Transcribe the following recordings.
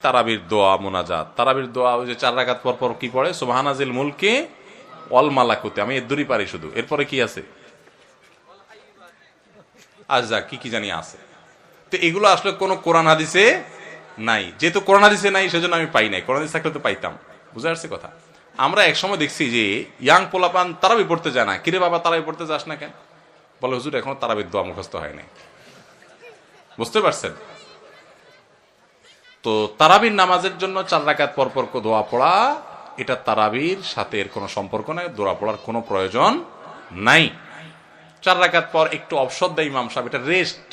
তারাবির দোয়া, মোনাজাত। তারাবির দোয়া, ওই যে চার রাকাত পর পর কি পড়ে? সুবহানাজিল মুলকে অল মালাকুতে। আমি এর দূরই পারি শুধু। এরপরে কি আছে? আজ যাক কি কি জানি আছে। তো এগুলো আসলে কোনো কোরআন হাদিসে নাই। যেহেতু কোরআন হাদিসে নাই, সেজন্য আমি পাই নাই। কোরআন হাদিস থাকলে তো পাইতাম। বুঝে আসছে কথা? আমরা একসময় দেখছি যে, ইয়াং পোলাপান তারাবি পড়তে যায় না। কিরে বাবা, তারাবি পড়তে যাস না কেন? বলে, হুজুর, এখনও তারাবির দোয়া মুখস্থ হয় নাই। বুঝতে পারছেন? তো তারাবির নামাজের জন্য চার রাকাত পরপর পর দোয়া পড়া, এটা তারাবির সাথে এর কোনো সম্পর্ক নাই, দোয়া পড়ার কোনো প্রয়োজন নাই। চার রাকাত পর একটু অবসর দেয় ইমাম সাহেব, এটা রেস্ট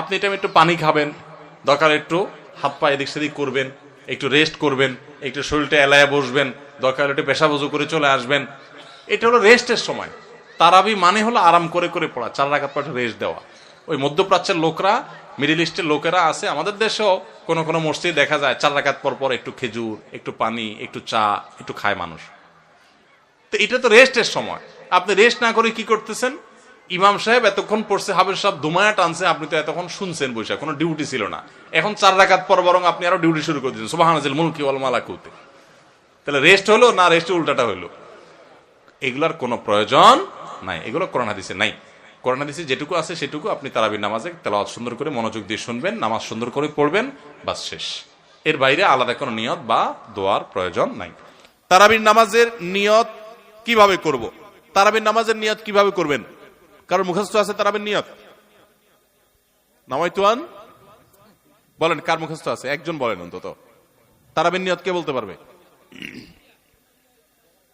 আপনি এটা একটু পানি খাবেন, দরকার একটু হাত পা এদিক সেদিক করবেন, একটু রেস্ট করবেন, একটু শরীরটা এলায় বসবেন, দরকার একটু পেশা বজু করে চলে আসবেন। এটা হলো রেস্টের সময়। তারাবি মানে হলো আরাম করে করে পড়া, চার রাখাত পর রেস্ট দেওয়া। ওই মধ্যপ্রাচ্যের লোকরা মিডিল ইস্টের লোকেরা আছে, আমাদের দেশেও কোনো কোনো মসজিদ দেখা যায়, চার রাকাত পর পর একটু খেজুর, একটু পানি, একটু চা, একটু খায় মানুষ। তো এটা তো রেস্টের সময়। আপনি রেস্ট না করে কি করতেছেন? ইমাম সাহেব এতক্ষণ পড়ছে হাবের সাহেব দুমায়া টানছে, আপনি তো এতক্ষণ শুনছেন বৈশাখ কোনো ডিউটি ছিল না। এখন চার রাকাত পর বরং আপনি আরও ডিউটি শুরু করে দিচ্ছেন সুবাহানাজিল মুলকি ওয়াল মালাকুতে। তাহলে রেস্ট হলো না রেস্ট উল্টাটা হলো? এগুলার কোনো প্রয়োজন নাই, এগুলো করোনা হাদিসে নাই। কোরআন হাদিসে যেটুকু আছে সেটুকু আপনি তারাবির নামাজে তেলাওয়াত সুন্দর করে মনোযোগ দিয়ে শুনবেন, নামাজ সুন্দর করে পড়বেন বা শেষ। এর বাইরে আলাদা কোনো নিয়ত বা দোয়ার প্রয়োজন নাই। তারাবির নামাজের নিয়ত কীভাবে করব? তারাবির নামাজের নিয়ত কীভাবে করবেন? কারণ মুখস্থ আছে তারাবির নিয়ত? নামাইতুয়ান বলেন, কার মুখস্থ আছে? একজন বলেন অন্তত। তারাবির নিয়ত কে বলতে পারবে?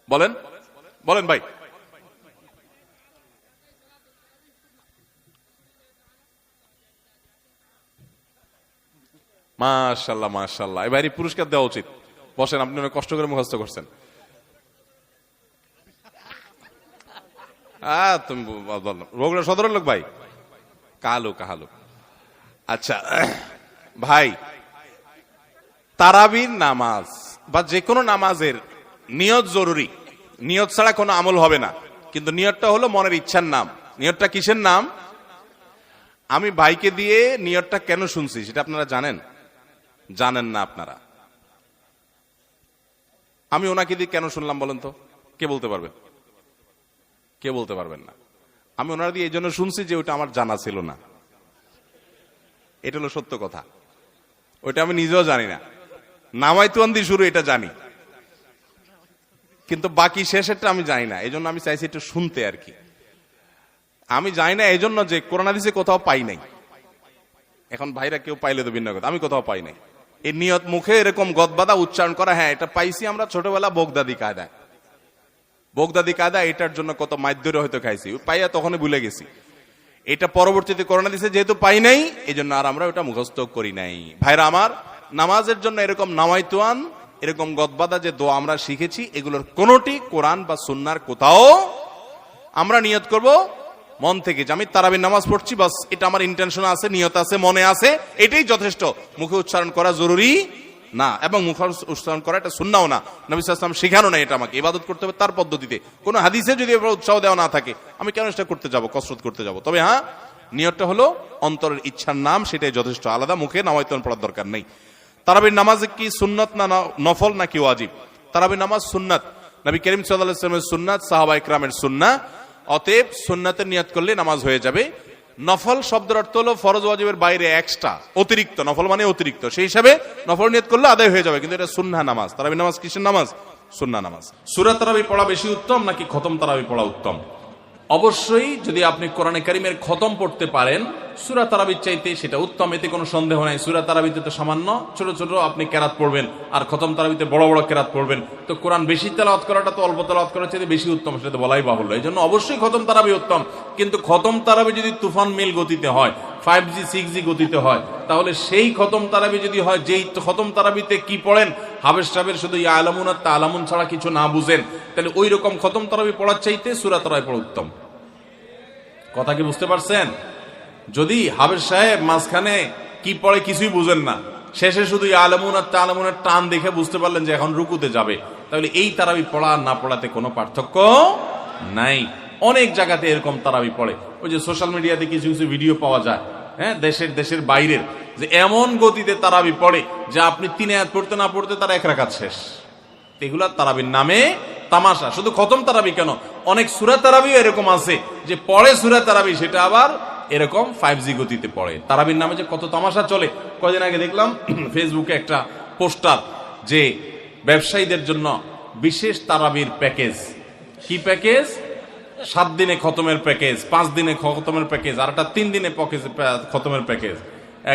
বলেন? বলেন ভাই। মাশাল্লাহ মাশাল্লাহ। এবারই পুরস্কার দেওয়া উচিত। বসেন, আপনি অনেক কষ্ট করে মুখস্থ করছেন। তুমি। বগুড়া সদরের লোক ভাই? কালো কাহালো আচ্ছা ভাই, তারাবির নামাজ বা যে কোনো নামাজের নিয়ত জরুরি। নিয়ত ছাড়া কোনো আমল হবে না। কিন্তু নিয়তটা হলো মনের ইচ্ছার নাম। নিয়তটা কিসের নাম? আমি ভাইকে দিয়ে নিয়তটা কেন শুনছি, সেটা আপনারা জানেন? জানেন না আপনারা। আমি ওনাকে দিয়ে কেন শুনলাম বলেন তো? কে বলতে পারবেন? কে বলতে পারবেন না? আমি ওনার দিয়ে এই জন্য শুনছি যে ওটা আমার জানা ছিল না। এটা হলো সত্য কথা। ওইটা আমি নিজেও জানি না। নামাই তুয়ান্দি শুরু, এটা জানি। কিন্তু বাকি শেষেরটা আমি জানি না। এই জন্য আমি চাইছি একটু শুনতে আর কি। আমি জানি না এই জন্য যে করোনা দিছে কোথাও পাই নাই। এখন ভাইরা কেউ পাইলে তো ভিন্ন কথা। আমি কোথাও পাই নাই। এই নিয়ত মুখে এরকম গদবাদা উচ্চারণ করা হ্যাঁ এটা পাইছি আমরা ছোটবেলা বোগদাদি কায়দায়। বোগদাদি কায়দা, এটার জন্য কত মাধ্যরে হয়তো খাইছি। পাইয়া তখনই ভুলে গেছি। এটা পরবর্তীতে করোনা দিছে, যেহেতু পাই নাই এই জন্য আর আমরা ওটা মুখস্থ করি নাই। ভাইরা আমার, নামাজের জন্য এরকম নামাইতুয়ান, এরকম গদবাদা যে দোয়া আমরা শিখেছি, এগুলোর কোনোটি কোরআন বা সুন্নার কোথাও আমরা নিয়ত করব মন থেকে যে আমি তারাবির নামাজ পড়ছি, বাস, এটা আমার ইন্টেনশন আছে, নিয়ত আছে, মনে আছে, এটাই যথেষ্ট। মুখে উচ্চারণ করা জরুরি না, এবং মুখ উচ্চারণ করা এটা শুননাও না। নবী সাল্লাম শেখানো না এটা আমাকে, ইবাদত করতে হবে তার পদ্ধতিতে। কোনো হাদিসে যদি উৎসাহ দেওয়া না থাকে, আমি কেন সেটা করতে যাব, কসরত করতে যাব? তবে হ্যাঁ নিয়তটা হলো অন্তরের ইচ্ছার নাম, সেটাই যথেষ্ট। আলাদা মুখে নামায়তন পড়ার দরকার নেই। তারাবির নামাজে কি সুন্নত না নফল নাকি ওয়াজিব? তারাবির নামাজ সুন্নাত। নবী করিম সাল্লামের সুন্নাত সাহাবা ইকরামের সুন্না অতএব সুন্নাতের নিয়াত করলে নামাজ হয়ে যাবে। নফল শব্দের অর্থ হলো ফরজ ওয়াজিবের বাইরে এক্সট্রা অতিরিক্ত। নফল মানে অতিরিক্ত। সেই হিসাবে নফল নিয়ত করলে আদায় হয়ে যাবে, কিন্তু এটা সুন্না নামাজ। তারাবি নামাজ কিসের নামাজ? সুন্না নামাজ। সুরা তারাবি পড়া বেশি উত্তম নাকি খতম তারাবি পড়া উত্তম? অবশ্যই যদি আপনি কোরআনে কারিমের খতম পড়তে পারেন, সুরা তারাবির চাইতে সেটা উত্তম, এতে কোনো সন্দেহ নাই। সুরা তারাবিতে তো সামান্য ছোট ছোট আপনি কেরাত পড়বেন, আর খতম তারাবিতে বড় বড় কেরাত পড়বেন। তো কোরআন বেশি তেলাওয়াত করাটা তো অল্প তেলাওয়াত করার চাইতে বেশি উত্তম, সেটা তো বলাই বাহুল্য। এই জন্য অবশ্যই খতম তারাবি উত্তম। কিন্তু খতম তারাবি যদি তুফান মিল গতিতে হয় ফাইভ জি সিক্স জি গতিতে হয়। তাহলে সেই খতম তারাবি যদি হয়, যেই খতম তারাবিতে কি পড়েন? হাবেশ সাহেবের শুধু ইয়া আলামুন আর তা আলামুন ছাড়া কিছু না বুঝেন। তাহলে ওই রকম খতম তারাবি পড়ার চাইতে সুরা তারাবি পড়া উত্তম। কথা কি বুঝতে পারছেন? যদি হাবের সাহেব মাঝখানে কি পড়ে কিছুই বুঝেন না, শেষে শুধু আলামুন আর তা আলামুনের টান দেখে বুঝতে পারলেন যে এখন রুকুতে যাবে। তাহলে এই তারাবি পড়া না পড়াতে কোনো পার্থক্য নাই। অনেক জায়গাতে এরকম তারাবি পড়ে। ওই যে সোশ্যাল মিডিয়াতে কিছু কিছু ভিডিও পাওয়া যায়। হ্যাঁ দেশের দেশের বাইরের। যে এমন গতিতে তারাবি পড়ে, যে আপনি তিন আয়াত পড়তে না পড়তে তার এক রাকাত শেষ। এগুলা তারাবির নামে তামাশা। শুধু খতম তারাবি কেন? অনেক সুরা তারাবিও এরকম আছে যে পড়ে সুরা তারাবি, সেটা আবার এরকম ফাইভ জি গতিতে পড়ে। তারাবির নামে যে কত তামাশা চলে। কদিন আগে দেখলাম ফেসবুকে একটা পোস্টার যে ব্যবসায়ীদের জন্য বিশেষ তারাবির প্যাকেজ। কি প্যাকেজ? সাত দিনে খতমের প্যাকেজ, পাঁচ দিনে খতমের প্যাকেজ, আর একটা তিন দিনে প্যাকেজ খতমের প্যাকেজ।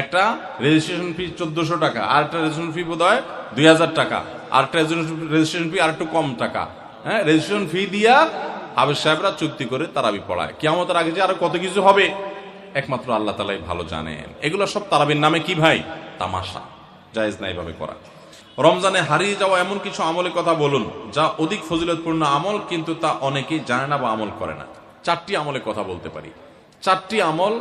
একটা রেজিস্ট্রেশন ফি চোদ্দশো টাকা, আর একটা রেজিস্ট্রেশন ফি বোধ হয় দুই হাজার টাকা, আর একটা রেজিস্ট্রেশন ফি আর একটু কম টাকা। হ্যাঁ রেজিস্ট্রেশন ফি দিয়া হাবিজ সাহেবরা চুক্তি করে তারাবি পড়ায়। কিয়ামতের আগে যে আরও কত কিছু হবে, একমাত্র আল্লাহ তালাই ভালো জানেন। এগুলো সব তারাবির নামে কি ভাই? তামাশা। জায়েজ নাই ভাবে করা। রমজানে হারিয়ে যাওয়া এমন কিছু আমলের কথা বলুন, যা অধিক ফজিলতপূর্ণ আমল, কিন্তু তা অনেকেই জানে না বা আমল করে না। চারটি আমলের কথা বলতে পারি। চারটি আমল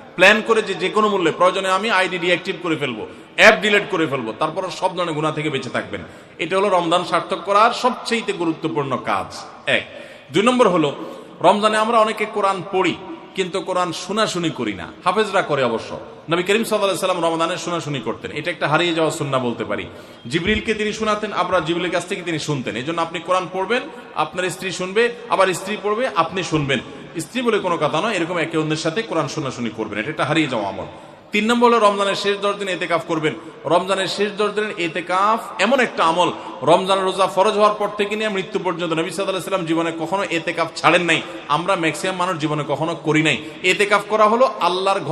প্ল্যান করে যে কোনো মূল্যে, প্রয়োজনে আমি আইডি ডিঅ্যাক্টিভ করে ফেলব অ্যাপ ডিলেট করে ফেলব, তারপর সব ধরনের গুণা থেকে বেঁচে থাকবেন। এটা হলো রমজান সার্থক করার সবচেয়ে গুরুত্বপূর্ণ কাজ। এক। দুই নম্বর হলো, রমজানে আমরা অনেকে কোরআন পড়ি, কিন্তু কোরআন শোনাশুনি করি না। হাফেজরা করে অবশ্য। নবী করিম সাল্লাম রমদানের শোনাশুনি করতেন। এটা একটা হারিয়ে যাওয়া সুন্না বলতে পারি। জিবরিলকে তিনি শোনাতেন, আবার জিবরিলের কাছ থেকে তিনি শুনতেন। এই আপনি কোরআন পড়বেন, আপনার স্ত্রী শুনবে, আবার স্ত্রী পড়বে, আপনি শুনবেন। স্ত্রী বলে কোনো কথা নয়, এরকম একে অন্যের সাথে কোরআন শোনাশুনি করবেন, এটা একটা হারিয়ে যাওয়া আমল। তিন নম্বর হলো রমজানের শেষ দশ দিন এতে কাফ করবেন। রমজানের শেষ দশ দিনের এতে কাফ এমন একটা আমল রমজানের রোজা ফরজ হওয়ার পর থেকে নিয়ে মৃত্যু পর্যন্ত নবী সাদাম জীবনে কখনো এতে কাফ ছাড়েন নাই। আমরা ম্যাক্সিমাম মানুষ জীবনে কখনো করি নাই। এতে কাফ করা হলো আল্লাহর